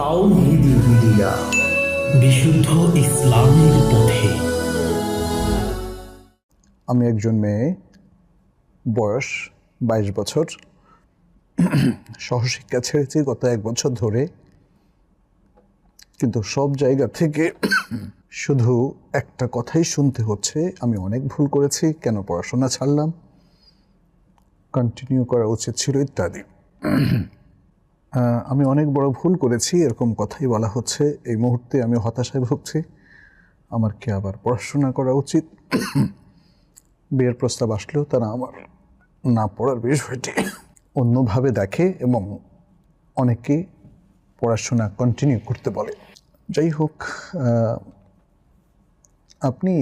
তাওহিদি media বিশুদ্ধ ইসলামের পথে। আমি একজন মেয়ে, বয়স বাইশ বছর। সহশিক্ষা ছেড়েছি গত এক বছর ধরে। কিন্তু সব জায়গা থেকে শুধু একটা কথাই শুনতে হচ্ছে, আমি অনেক ভুল করেছি, কেন পড়াশোনা ছাড়লাম? কন্টিনিউ করা উচিত ছিল ইত্যাদি। আমি অনেক বড় ভুল করেছি, এরকম কথাই বলা হচ্ছে। এই মুহূর্তে আমি হতাশায় ভুগছি। আমার কি আবার পড়াশোনা করা উচিত? বিয়ের প্রস্তাব আসলেও তারা আমার না পড়ার বিষয়টি অন্যভাবে দেখে এবং অনেকে পড়াশোনা কন্টিনিউ করতে বলে। যাই হোক আপনি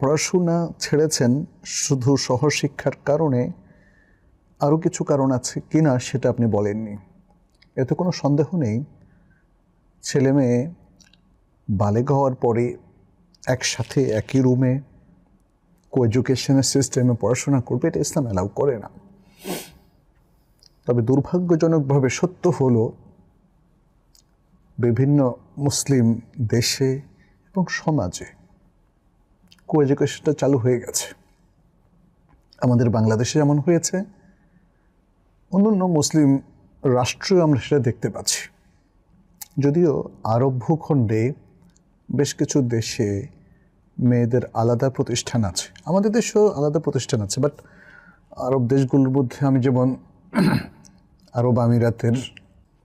পড়াশোনা ছেড়েছেন শুধু সহশিক্ষার কারণে আরও কিছু কারণ আছে কি না সেটা আপনি বলেননি। এতে কোনো সন্দেহ নেই। ছেলে মেয়ে বালেগ হওয়ার পরে একসাথে একই রুমে কো এডুকেশনের সিস্টেমে পড়াশোনা করবে, এটা ইসলাম অ্যালাউ করে না। তবে দুর্ভাগ্যজনকভাবে সত্য হল, বিভিন্ন মুসলিম দেশে এবং সমাজে কো এডুকেশনটা চালু হয়ে গেছে। আমাদের বাংলাদেশে যেমন হয়েছে অন্যান্য মুসলিম রাষ্ট্রেও আমরা সেটা দেখতে পাচ্ছি। যদিও আরব ভূখণ্ডে বেশ কিছু দেশে মেয়েদের আলাদা প্রতিষ্ঠান আছে। আমাদের দেশেও আলাদা প্রতিষ্ঠান আছে বাট আরব দেশগুলোর মধ্যে আমি যেমন আরব আমিরাতের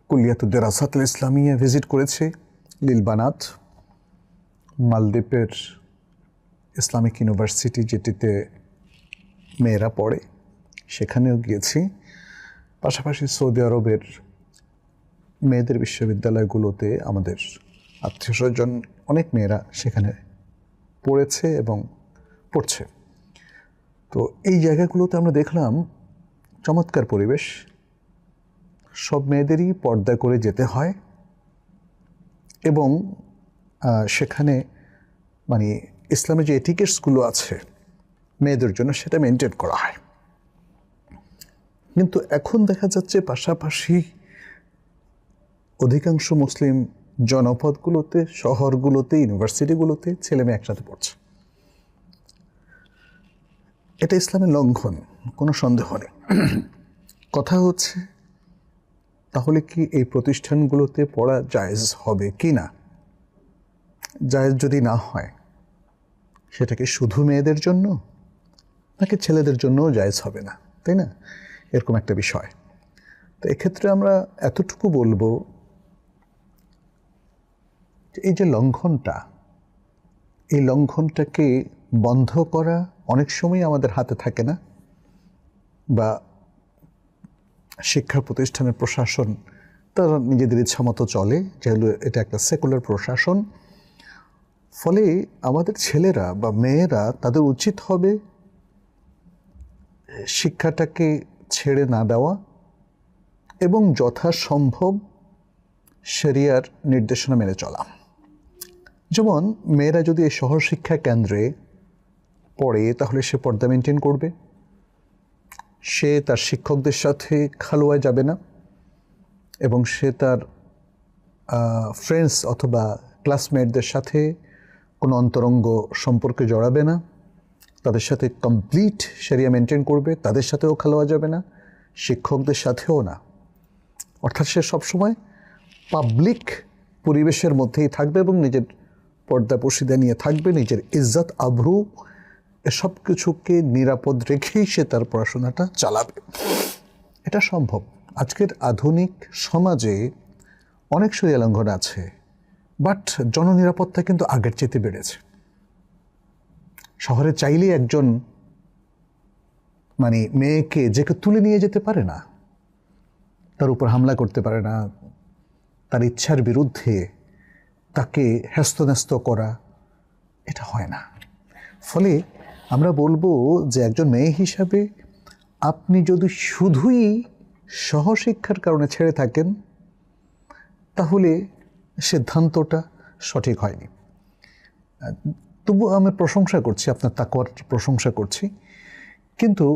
কুলিয়াতুদ্দের আসাতুল ইসলামিয়া ভিজিট করেছি, লীলবানাত, মালদ্বীপের ইসলামিক ইউনিভার্সিটি যেটিতে মেয়েরা পড়ে, সেখানেও গিয়েছি। পাশাপাশি সৌদি আরবের মেয়েদের বিশ্ববিদ্যালয়গুলোতে আমাদের আত্মীয় স্বজন, অনেক মেয়েরা সেখানে পড়েছে এবং পড়ছে। তো এই জায়গাগুলোতে আমরা দেখলাম চমৎকার পরিবেশ। সব মেয়েদেরই পর্দা করে যেতে হয় এবং সেখানে মানে ইসলামের যে এটিকেটসগুলো আছে মেয়েদের জন্য সেটা মেনটেন করা হয়। কিন্তু এখন দেখা যাচ্ছে পাশাপাশি অধিকাংশ মুসলিম জনপদগুলোতে, শহরগুলোতে, ইউনিভার্সিটিগুলোতে ছেলে মেয়ে একসাথে পড়ছে। এটা ইসলামের লঙ্ঘন, কোনো সন্দেহ নেই। কথা হচ্ছে, তাহলে কি এই প্রতিষ্ঠানগুলোতে পড়া জায়েজ হবে কি না? জায়েজ যদি না হয়, সেটা কি শুধু মেয়েদের জন্য? নাকি ছেলেদের জন্যও জায়েজ হবে না? তাই না? এরকম একটা বিষয়। তো এক্ষেত্রে আমরা এতটুকু বলব এই যে লঙ্ঘনটা, এই লঙ্ঘনটাকে বন্ধ করা অনেক সময় আমাদের হাতে থাকে না বা শিক্ষা প্রতিষ্ঠানের প্রশাসন, তারা নিজেদের ইচ্ছা মতো চলে যেগুলো এটা একটা সেকুলার প্রশাসন। ফলে আমাদের ছেলেরা বা মেয়েরা, তাদের উচিত হবে শিক্ষাটাকে ছেড়ে না দেওয়া এবং যথাসম্ভব শরিয়ার নির্দেশনা মেনে চলা। যেমন, মেয়েরা যদি এই শহর শিক্ষা কেন্দ্রে পড়ে, তাহলে সে পর্দা মেনটেন করবে। সে তার শিক্ষকদের সাথে খালোয়ায় যাবে না এবং সে তার ফ্রেন্ডস অথবা ক্লাসমেটদের সাথে কোনো অন্তরঙ্গ সম্পর্কে জড়াবে না। তাদের সাথে কমপ্লিট সেরিয়া মেনটেন করবে, তাদের সাথেও খালোয়া যাবে না, শিক্ষকদের সাথেও না। অর্থাৎ সে সবসময় পাবলিক পরিবেশের মধ্যেই থাকবে এবং নিজের পর্দা পশিদা নিয়ে থাকবে, নিজের ইজ্জত আভ্রু এসব কিছুকে নিরাপদ রেখেই সে তার পড়াশোনাটা চালাবে। এটা সম্ভব। আজকের আধুনিক সমাজে অনেক সরিয়া লঙ্ঘন আছে বাট জননিরাপত্তা কিন্তু আগের চেতে বেড়েছে। শহরে চাইলেই একজন মানে মেয়েকে যেকে তুলে নিয়ে যেতে পারে না, তার উপর হামলা করতে পারে না, তার ইচ্ছার বিরুদ্ধে তাকে হ্যস্তন্যস্ত করা, এটা হয় না। ফলে আমরা বলব যে একজন মেয়ে হিসাবে আপনি যদি শুধুই সহশিক্ষার কারণে ছেড়ে থাকেন, তাহলে সিদ্ধান্তটা সঠিক হয়নি। তবু আমি প্রশংসা করছি, আপনার তাকওয়ার প্রশংসা করছি। কিন্তু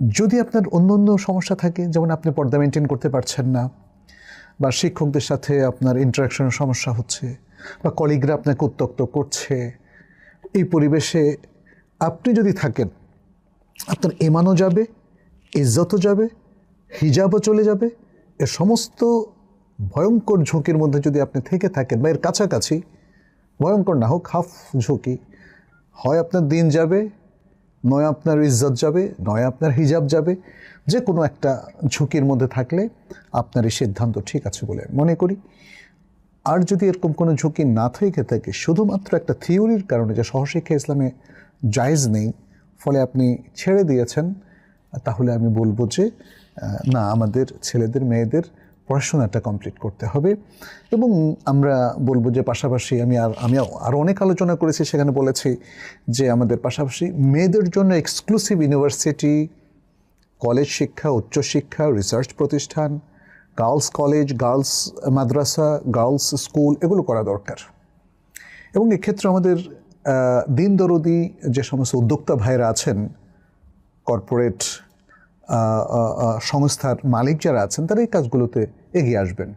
যদি আপনার অন্য অন্য সমস্যা থাকে, যেমন আপনি পর্দা মেনটেন করতে পারছেন না, বা শিক্ষকদের সাথে আপনার ইন্টারাকশনের সমস্যা হচ্ছে, বা কলিগরা আপনাকে উত্তক্ত করছে, এই পরিবেশে আপনি যদি থাকেন, আপনার এমানও যাবে, ইজ্জতও যাবে, হিজাবও চলে যাবে এর সমস্ত ভয়ঙ্কর ঝুঁকির মধ্যে যদি আপনি থেকে থাকেন, বা এর কাছাকাছি ভয়ঙ্কর না হোক, হাফ ঝুঁকি। হয় আপনার দিন যাবে, নয় আপনার ইজ্জত যাবে, নয় আপনার হিজাব যাবে, যে কোনো একটা ঝুঁকির মধ্যে থাকলে আপনার এই সিদ্ধান্ত ঠিক আছে বলে মনে করি। আর যদি এরকম কোনো ঝুঁকি না থেকে থাকে, শুধুমাত্র একটা থিওরির কারণে, যে সহশিক্ষা ইসলামে জায়েজ নেই, ফলে আপনি ছেড়ে দিয়েছেন, তাহলে আমি বলব যে না, আমাদের ছেলেদের, মেয়েদের পড়াশোনাটা কমপ্লিট করতে হবে। এবং আমরা বলব যে পাশাপাশি আমি আর, আমি আরও অনেক আলোচনা করেছি, সেখানে বলেছি যে আমাদের পাশাপাশি মেয়েদের জন্য এক্সক্লুসিভ ইউনিভার্সিটি কলেজ শিক্ষা উচ্চশিক্ষা রিসার্চ প্রতিষ্ঠান গার্লস কলেজ গার্লস মাদ্রাসা গার্লস স্কুল এগুলো করা দরকার। এবং এক্ষেত্রে আমাদের দিন দরদি যে সমস্ত উদ্যোক্তা ভাইরা আছেন কর্পোরেট সংস্থার মালিক যারা আছেন, তারা এই কাজগুলোতে এগিয়ে আসবেন।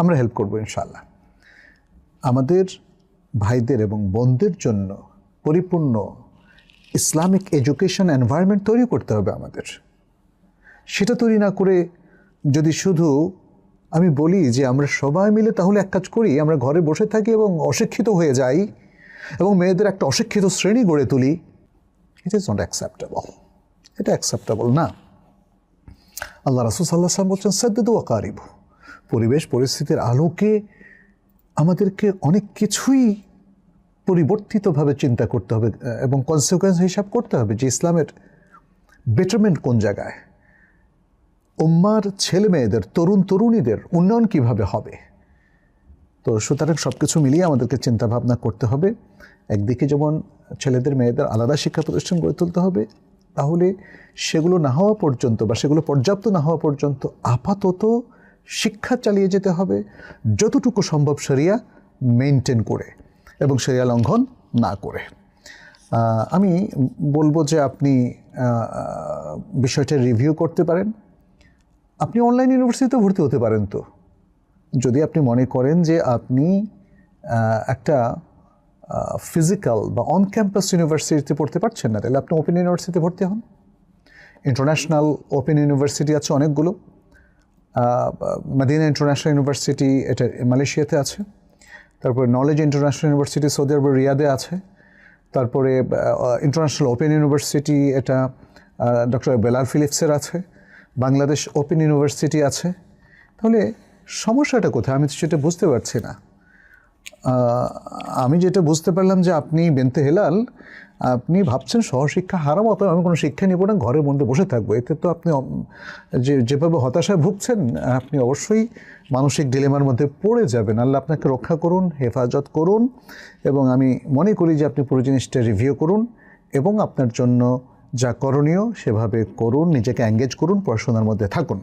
আমরা হেল্প করব ইনশাল্লাহ আমাদের ভাইদের এবং বোনদের জন্য পরিপূর্ণ ইসলামিক এডুকেশন এনভায়রনমেন্ট তৈরি করতে হবে আমাদের। সেটা তৈরি না করে যদি শুধু আমি বলি যে আমরা সবাই মিলে তাহলে এক কাজ করি, আমরা ঘরে বসে থাকি এবং অশিক্ষিত হয়ে যাই এবং মেয়েদের একটা অশিক্ষিত শ্রেণি গড়ে তুলি ইট ইজ নট অ্যাকসেপ্টেবল এটা অ্যাকসেপ্টেবল না। আল্লাহ রাসুল সাল্লাহ সাল্লাম বলছেন সাদ্দু আকারিব পরিবেশ, পরিস্থিতির আলোকে আমাদেরকে অনেক কিছুই পরিবর্তিতভাবে চিন্তা করতে হবে, এবং কনসিকুয়েন্স হিসাব করতে হবে যে ইসলামের বেটারমেন্ট কোন জায়গায়। উম্মার ছেলে মেয়েদের তরুণ তরুণীদের উন্নয়ন কীভাবে হবে? তো সুতরাং সব কিছু মিলিয়ে আমাদেরকে চিন্তা ভাবনা করতে হবে। একদিকে যেমন ছেলেদের, মেয়েদের আলাদা শিক্ষা প্রতিষ্ঠান গড়ে তুলতে হবে তাহলে সেগুলো না হওয়া পর্যন্ত বা সেগুলো পর্যাপ্ত না হওয়া পর্যন্ত আপাতত শিক্ষা চালিয়ে যেতে হবে, যতটুকু সম্ভব সেরিয়া মেনটেন করে এবং সেরিয়া লঙ্ঘন না করে। আমি বলব যে আপনি বিষয়টা রিভিউ করতে পারেন। আপনি অনলাইন ইউনিভার্সিটিতে ভর্তি হতে পারেন তো। যদি আপনি মনে করেন যে আপনি একটা ফিজিক্যাল বা অন ক্যাম্পাস ইউনিভার্সিটিতে পড়তে পারছেন না, তাহলে আপনি ওপেন ইউনিভার্সিটিতে ভর্তি হন। ইন্টারন্যাশনাল ওপেন ইউনিভার্সিটি আছে অনেকগুলো। মাদিনা ইন্টারন্যাশনাল ইউনিভার্সিটি এটা মালয়েশিয়াতে আছে। তারপরে নলেজ ইন্টারন্যাশনাল ইউনিভার্সিটি সৌদি আরবের রিয়াদে আছে। তারপরে ইন্টারন্যাশনাল ওপেন ইউনিভার্সিটি এটা ডক্টর বেলাল ফিলিপসের আছে। বাংলাদেশ ওপেন ইউনিভার্সিটি আছে। তাহলে সমস্যাটা কোথায়? আমি তো সেটা বুঝতে পারছি না। আমি যেটা বুঝতে পারলাম যে আপনি বেনতে হেলাল, আপনি ভাবছেন সহশিক্ষা হারাম অত আমি কোনো শিক্ষা নিব না ঘরের মধ্যে বসে থাকব। এতে তো আপনি যে, যেভাবে হতাশায় ভুগছেন, আপনি অবশ্যই মানসিক ডিলেমার মধ্যে পড়ে যাবেন। আল্লাহ আপনাকে রক্ষা করুন, হেফাজত করুন, এবং আমি মনে করি যে আপনি পুরো জিনিসটা রিভিউ করুন, এবং আপনার জন্য যা করণীয় সেভাবে করুন, নিজেকে এঙ্গেজ করুন, পড়াশোনার মধ্যে থাকুন।